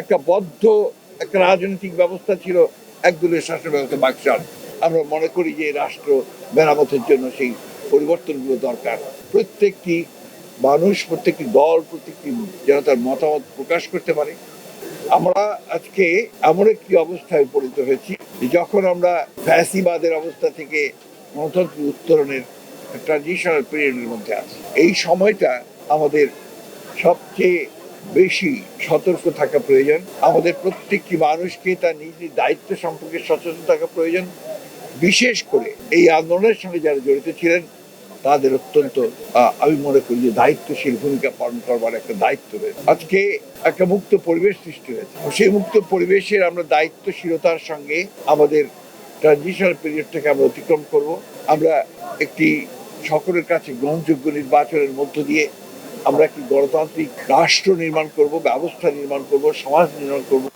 একটা বদ্ধ, একটা রাজনৈতিক ব্যবস্থা ছিল একদলীয় শাসন ব্যবস্থা বাকশাল। আমরা মনে করি যে রাষ্ট্র মেরামতের জন্য সেই পরিবর্তনগুলো দরকার। প্রত্যেকটি মানুষ, প্রত্যেকটি দল, প্রত্যেকটি যেন তার মতামত প্রকাশ করতে পারে। আমরা আজকে এমন একটি অবস্থায় উপনীত হয়েছি যখন আমরা ফ্যাসিবাদের অবস্থা থেকে গণতন্ত্র উত্তরণের ট্রানজিশনাল পিরিয়ডের মধ্যে আছি। এই সময়টা আমাদের সবচেয়ে বেশি সতর্ক থাকা প্রয়োজন। আমাদের প্রত্যেকটি মানুষকে তার নিজের দায়িত্ব সম্পর্কে সচেতন থাকা প্রয়োজন। বিশেষ করে এই আন্দোলনের সঙ্গে যারা জড়িত ছিলেন, তাদের অত্যন্ত আমি মনে করি যে দায়িত্বশীল ভূমিকা পালন করবার একটা দায়িত্ব রয়েছে। আজকে একটা মুক্ত পরিবেশ সৃষ্টি হয়েছে। সেই মুক্ত পরিবেশের আমরা দায়িত্বশীলতার সঙ্গে আমাদের ট্রানজিশনাল পিরিয়ডটাকে আমরা অতিক্রম করব। আমরা একটি সকলের কাছে গ্রহণযোগ্য নির্বাচনের মধ্য দিয়ে আমরা একটি গণতান্ত্রিক রাষ্ট্র নির্মাণ করব, ব্যবস্থা নির্মাণ করব, সমাজ নির্মাণ করব।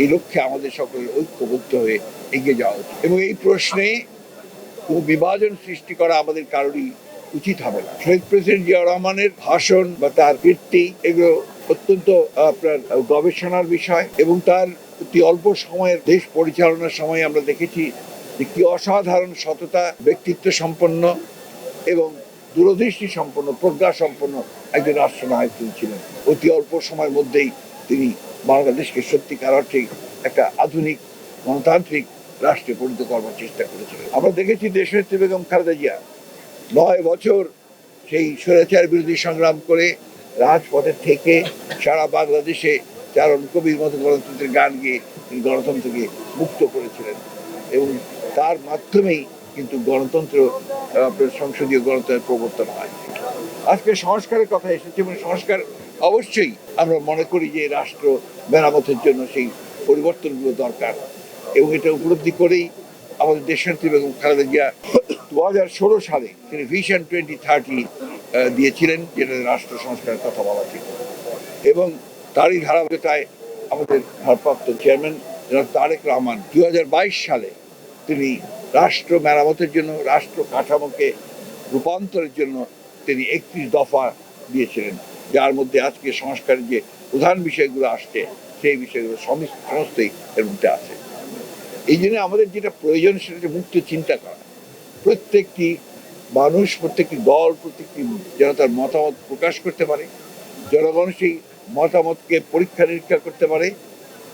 এই লক্ষ্যে আমাদের সকলের ঐক্যবদ্ধ হয়ে এগিয়ে যাওয়া উচিত। এবং এই প্রশ্নে কোনো বিভাজন সৃষ্টি করা আমাদের কারোরই উচিত হবে না। শহীদ প্রেসিডেন্ট জিয়া রহমানের ভাষণ বা তার কীর্তি, এগুলো অত্যন্ত আপনার গবেষণার বিষয় এবং তার অতি অল্প সময়ের দেশ পরিচালনার সময় আমরা দেখেছি যে কি অসাধারণ সততা ব্যক্তিত্ব সম্পন্ন এবং দূরদৃষ্টি সম্পন্ন, প্রজ্ঞা সম্পন্ন একজন রাষ্ট্রনায়ক তিনি ছিলেন। অতি অল্প সময়ের মধ্যেই তিনি বাংলাদেশকে সত্যিকার অর্থে একটা আধুনিক, গণতান্ত্রিক রাষ্ট্রে পরিণত করবার চেষ্টা করেছিলেন। আমরা দেখেছি দেশনেত্রী বেগম খালেদা জিয়া নয় বছর সেই স্বৈরাচার বিরোধী সংগ্রাম করে রাজপথে থেকে সারা বাংলাদেশে চারণ কবির মতো গণতন্ত্রের গান গেয়ে তিনি গণতন্ত্রকে মুক্ত করেছিলেন এবং তার মাধ্যমেই কিন্তু গণতন্ত্র সংসদীয় গণতন্ত্রের প্রবর্তন হয়। আজকে সংস্কারের কথা এসেছে এবং সংস্কার অবশ্যই আমরা মনে করি যে রাষ্ট্র মেরামতের জন্য সেই পরিবর্তনগুলো দরকার। এবং এটা উপলব্ধি করেই আমাদের দেশনেত্রী বেগম খালেদা জিয়া দু হাজার ষোলো সালে তিনি ভিশন টোয়েন্টি থার্টি দিয়েছিলেন, যেটা রাষ্ট্র সংস্কারের কথা বলা ছিল। এবং তারই ধারাবাহিকতায় আমাদের ভারপ্রাপ্ত চেয়ারম্যান তারেক রহমান দু হাজার বাইশ সালে তিনি রাষ্ট্র মেরামতের জন্য, রাষ্ট্র কাঠামোকে রূপান্তরের জন্য তিনি একত্রিশ দফা দিয়েছিলেন, যার মধ্যে আজকে সংস্কারের যে প্রধান বিষয়গুলো আসছে, সেই বিষয়গুলো সমস্তই এর মধ্যে আছে। এই জন্য আমাদের যেটা প্রয়োজন, সেটা হচ্ছে মুক্ত চিন্তা করা। প্রত্যেকটি মানুষ, প্রত্যেকটি দল, প্রত্যেকটি যেন তার মতামত প্রকাশ করতে পারে, জনগণ সেই মতামতকে পরীক্ষা নিরীক্ষা করতে পারে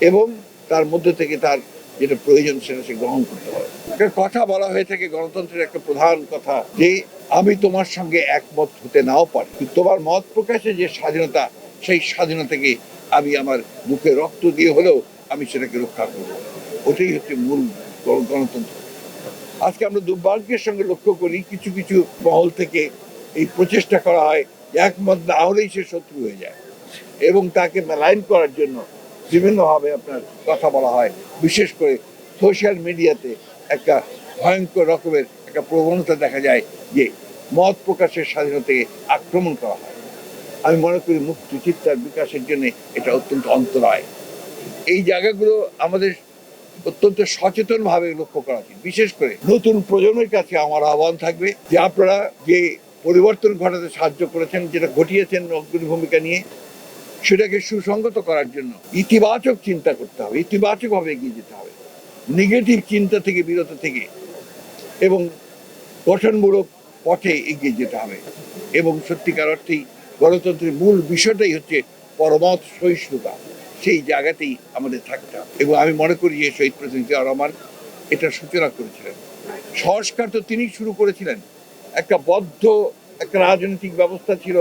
এবং তার মধ্যে থেকে তার যেটা প্রয়োজন সেটা সে গ্রহণ করতে পারে একটা কথা বলা হয়ে থাকে, গণতন্ত্রের একটা প্রধান কথা, যে আমি তোমার সঙ্গে একমত হতে নাও পারি। তোমার মত প্রকাশে যে স্বাধীনতা, সেই স্বাধীনতাকে আমি আমার বুকে রক্ত দিয়ে হলেও আমি সেটাকে রক্ষা করব। ওটাই হচ্ছে মূল গণ- গণতন্ত্র। আজকে আমরা দুর্ভাগ্যের সঙ্গে লক্ষ্য করি, কিছু কিছু মহল থেকে এই প্রচেষ্টা করা হয় একমত না হলেই সে শত্রু হয়ে যায়। এবং তাকে মেলাইন করার জন্য বিভিন্নভাবে আপনার কথা বলা হয়। বিশেষ করে সোশ্যাল মিডিয়াতে একটা ভয়ঙ্কর রকমের একটা প্রবণতা দেখা যায় যে মত প্রকাশের স্বাধীনতাকে আক্রমণ করা হয়। আমি মনে করি মুক্ত চিত্তার বিকাশের জন্য এটা অত্যন্ত অন্তরায়। এই জায়গাগুলো আমাদের অত্যন্ত সচেতনভাবে লক্ষ্য করা উচিত। বিশেষ করে নতুন প্রজন্মের কাছে আমার আহ্বান থাকবে যে আপনারা যে পরিবর্তন ঘটাতে সাহায্য করেছেন, যেটা ঘটিয়েছেন অগ্রণী ভূমিকা নিয়ে সেটাকে সুসংগত করার জন্য ইতিবাচক চিন্তা করতে হবে ইতিবাচক ভাবে এগিয়ে যেতে হবে। নেগেটিভ চিন্তা থেকে, বিরত থেকে এবং গঠনমূলক পথে এগিয়ে যেতে হবে এবং সত্যিকার অর্থেই গণতন্ত্রের মূল বিষয়টাই হচ্ছে পরমত সহিষ্ণুতা। সেই জায়গাতেই আমাদের থাকতে হবে এবং আমি মনে করি যে শহীদ প্রেসিডেন্ট জিয়া রহমান এটা সূচনা করেছিলেন। সংস্কার তো তিনি শুরু করেছিলেন। একটা বদ্ধ, একটা রাজনৈতিক ব্যবস্থা ছিল,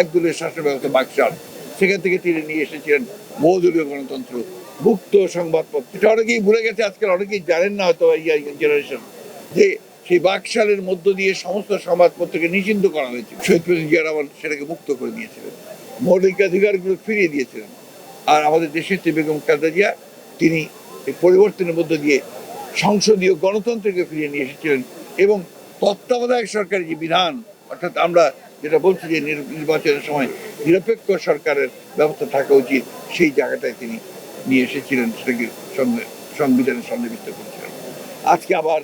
একদলীয় শাসন ব্যবস্থা বাকশাল। সেখান থেকে তিনি নিয়ে এসেছিলেন বহুদলীয় গণতন্ত্র মুক্ত সংবাদপত্র। এটা অনেকেই ভুলে গেছে, আজকাল অনেকেই জানেন না হয়তো জেনারেশন যে সেই বাকশালের মধ্য দিয়ে সমস্ত সংবাদপত্রকে নিষিদ্ধ করা হয়েছিল। শহীদ প্রেসিডেন্ট জিয়া রহমান সেটাকে মুক্ত করে দিয়েছিলেন। মৌলিক অধিকারগুলো ফিরিয়ে দিয়েছিলেন। আর আমাদের দেশের বেগম খালেদা জিয়া, তিনি এই পরিবর্তনের মধ্য দিয়ে সংসদীয় গণতন্ত্রকে ফিরিয়ে নিয়ে এসেছিলেন এবং তত্ত্বাবধায়ক সরকারের যে বিধান, অর্থাৎ আমরা যেটা বলছি যে নির্বাচনের সময় নিরপেক্ষ সরকারের ব্যবস্থা থাকা উচিত, সেই জায়গাটায় তিনি নিয়ে এসেছিলেন সেটাকে সংবি- সংবিধানে সন্নিবিষ্ট করেছিলেন। আজকে আবার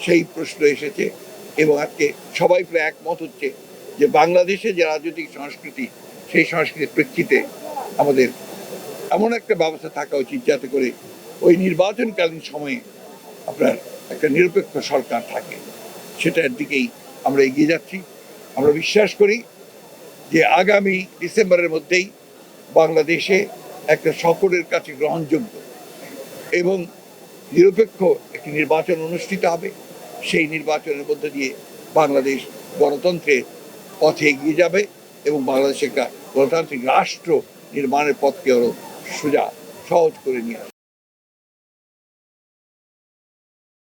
সেই প্রশ্ন এসেছে এবং আজকে সবাই প্রায় একমত হচ্ছে যে বাংলাদেশে যে রাজনৈতিক সংস্কৃতি, সেই সংস্কৃতির প্রেক্ষিতে আমাদের এমন একটা ব্যবস্থা থাকা উচিত যাতে করে ওই নির্বাচনকালীন সময়ে আপনার একটা নিরপেক্ষ সরকার থাকে। সেটার দিকেই আমরা এগিয়ে যাচ্ছি। আমরা বিশ্বাস করি যে আগামী ডিসেম্বরের মধ্যেই বাংলাদেশে একটা সকলের কাছে গ্রহণযোগ্য এবং নিরপেক্ষ একটি নির্বাচন অনুষ্ঠিত হবে। সেই নির্বাচনের মধ্য দিয়ে বাংলাদেশ গণতন্ত্রের পথে এগিয়ে যাবে এবং বাংলাদেশ একটা গণতান্ত্রিক রাষ্ট্র নির্মাণের পথকে আরও সোজা, সহজ করে নিয়ে আসবে।